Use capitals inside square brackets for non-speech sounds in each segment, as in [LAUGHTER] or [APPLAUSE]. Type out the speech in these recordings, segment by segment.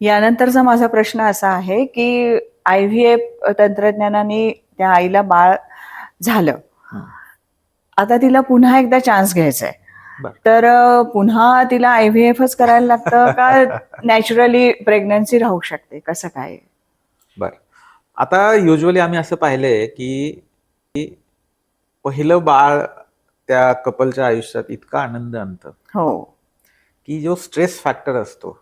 यानंतरचा माझा प्रश्न असा आहे की आय व्ही एफ तंत्रज्ञानाने त्या आईला बाळ झालं. आता तिला पुन्हा एकदा चान्स घ्यायचा आहे. तर पुन्हा तिला आय व्ही एफच करायला लागतं का नॅचरली प्रेग्नन्सी राहू शकते? कसं काय? बर. आता युजली आम्ही असं पाहिलंय की पहिलं बाळ त्या कपलच्या आयुष्यात इतका आनंद आणतं. हो. की जो स्ट्रेस फॅक्टर असतो.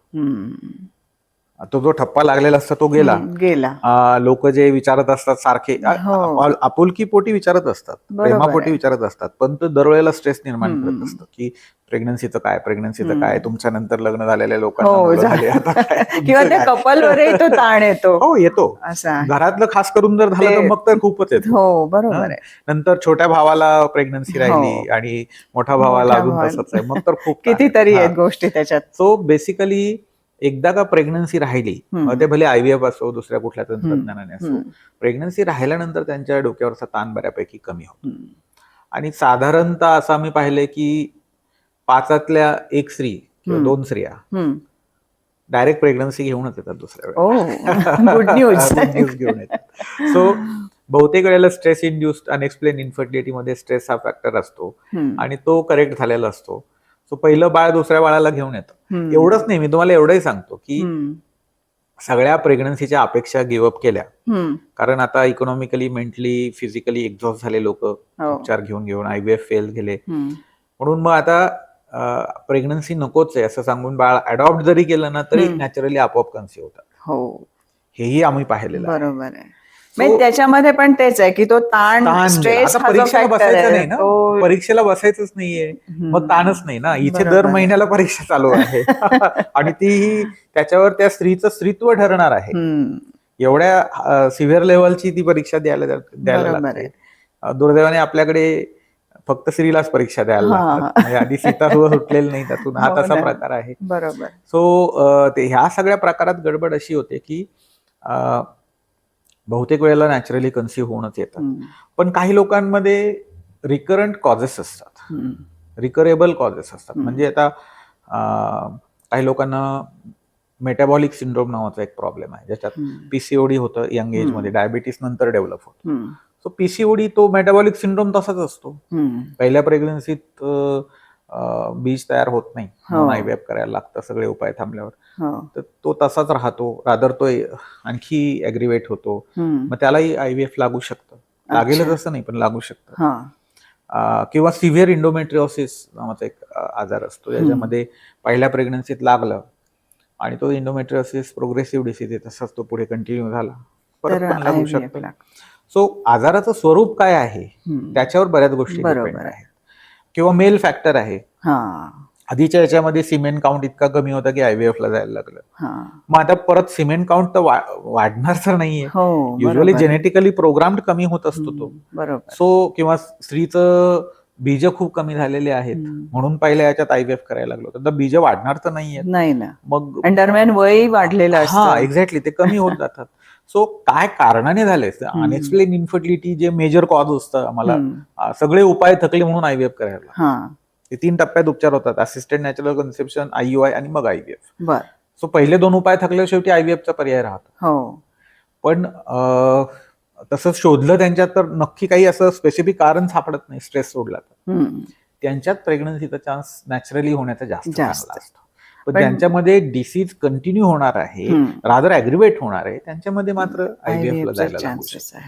तो जो ठप्पा लागलेला असतो तो गेला गेला लोक जे विचारत असतात सारखे हो. आपुलकी पोटी विचारत असतात प्रेमापोटी. विचारत असतात पण तो दरवेळेला स्ट्रेस निर्माण. करत असतं की प्रेग्नन्सीचं काय प्रेग्नन्सीचं. काय तुमच्या नंतर लग्न झालेल्या लोकांना हो [LAUGHS] किंवा तुमचं त्या काय? कपलवरही तो ताण येतो हो येतो असा घरातलं खास करून जर झालं तर मग तर खूपच येतो हो बरोबर नंतर छोट्या भावाला प्रेग्नन्सी राहिली हो. आणि मोठ्या भावाला अजून. तसंच आहे मग तर खूप [LAUGHS] कितीतरी आहे. आहेत. गोष्टी त्याच्यात सो बेसिकली एकदा का प्रेग्नन्सी राहिली ते भले आयव्हीएफ असो दुसऱ्या कुठल्या तंत्रज्ञानाने असो. प्रेग्नन्सी राहिल्यानंतर त्यांच्या डोक्यावरचा ताण बऱ्यापैकी कमी होतो. आणि साधारणतः असं आम्ही पाहिलंय की पाचातल्या एक स्त्री किंवा. दोन स्त्रिया. डायरेक्ट प्रेग्नन्सी घेऊनच येतात दुसऱ्या न्यूज [LAUGHS] घेऊन येतात. सो बहुतेक वेळेला स्ट्रेस इंड्युस्ड अनएक्सप्लेन इन्फर्टिलिटी मध्ये स्ट्रेस हा फॅक्टर असतो. आणि तो करेक्ट झालेला असतो. सो पहिलं बाळ दुसऱ्या बाळाला घेऊन येतं. एवढंच नाही मी तुम्हाला एवढंही सांगतो की सगळ्या प्रेग्नन्सीच्या अपेक्षा गिव्हअप केल्या. कारण आता इकॉनॉमिकली मेंटली फिजिकली एक्झॉस्ट झाले लोक. हो. उपचार घेऊन घेऊन आयव्हीएफ फेल गेले म्हणून मग आता प्रेग्नन्सी नकोच आहे असं सांगून बाळ अडॉप्ट जरी केलं ना तरी. नॅचरली आपोआप कन्सिव्ह होतात. हो. हेही आम्ही पाहिलेलं. बरोबर आहे. त्याच्यामध्ये पण तेच आहे की तो ताण स्ट्रेस परीक्षेला बसायचं नाही ना? परीक्षेला बसायचंच नाहीये. मग ताणच नाही ना? इथे दर. महिन्याला परीक्षा चालू आहे. [LAUGHS] आणि ती त्याच्यावर त्या स्त्रीचं स्त्रीत्व ठरणार आहे. एवढ्या सिव्हिअर लेवलची ती परीक्षा द्यायला द्यायला लागते. आहे. दुर्दैवाने आपल्याकडे फक्त स्त्रीलाच परीक्षा द्यायला. लागतात. म्हणजे आधी सीता सुटलेली नाही त्यातून हा हो तसा. प्रकार आहे. बरोबर. सो ह्या सगळ्या प्रकारात गडबड अशी होते की बहुतेक वेळेला नॅचरली कन्सिव्ह होऊनच येतात. पण काही लोकांमध्ये रिकरंट कॉजेस असतात. रिकरेबल कॉजेस असतात. म्हणजे आता काही लोकांना मेटाबॉलिक सिंड्रोम नावाचा एक प्रॉब्लेम आहे ज्याच्यात. पीसीओडी होतं यंग एज. मध्ये डायबिटीस नंतर डेव्हलप होतं. सो पीसीओडी तो मेटाबॉलिक सिंड्रोम तसाच असतो. पहिल्या प्रेग्नन्सीत बीज तयार होत नाही हो. आयव्हीएफ करायला लागतं सगळे उपाय थांबल्यावर हो. तर तो तसाच राहतो रादर तो आणखी ऍग्रिवेट होतो. मग त्यालाही आयव्हीएफ लागू शकतं लागेलच असं नाही पण लागू शकतं हा. किंवा सिव्हिअर इंडोमेट्रिओसिस नावाचा एक आजार असतो ज्याच्यामध्ये पहिल्या प्रेग्नन्सीत लागलं आणि तो इंडोमेट्रिओसिस प्रोग्रेसिव्ह डिसीज आहे तसाच तो पुढे कंटिन्यू झाला परत पण लागू शकतो. सो आजाराचं स्वरूप काय आहे. त्याच्यावर बऱ्याच गोष्टी. आहेत किंवा मेल फॅक्टर आहे. हा. आधीच्या याच्यामध्ये सिमेंट काउंट इतका कमी होता की आयव्हीएफ ला जायला लागलं. हा. मग आता परत सिमेंट काउंट तर वाढणार तर नाहीये. हो युजली. जेनेटिकली प्रोग्राम कमी होत असतो तो. बरोबर. सो किंवा स्त्रीचं बीज खूप कमी झालेले आहेत. म्हणून पहिल्या याच्यात आयव्हीएफ करायला लागलो तर बीज वाढणार तर नाहीये नाही ना. मग दरम्यान वय वाढलेलं हा एक्झॅक्टली ते कमी होत [LAUGHS] जातात. सो काय कारणाने झाले अनएक्सप्लेन इन्फर्टिलिटी जे मेजर कॉज असतं आम्हाला सगळे उपाय थकले म्हणून आयव्हीएफ करायला. हा. ते तीन टप्प्यात उपचार होतात. असिस्टंट नॅचरल कन्सेप्शन आययुआय आणि मग आयव्हीएफ बर. सो पहिले दोन उपाय थकले शेवटी आयव्हीएफचा पर्याय राहतो. हो. पण तसं शोधलं त्यांच्यात तर नक्की काही असं स्पेसिफिक कारण सापडत नाही स्ट्रेस सोडला तर. त्यांच्यात प्रेग्नन्सीचा चान्स नॅचरली होण्याचा जास्त. असतो. पण ज्यांच्यामध्ये डिसीज कंटिन्यू होणार आहे. रादर अॅग्रिवेट होणार आहे त्यांच्यामध्ये मात्र आयव्हीएफ ला IVF चे जायला chances आहे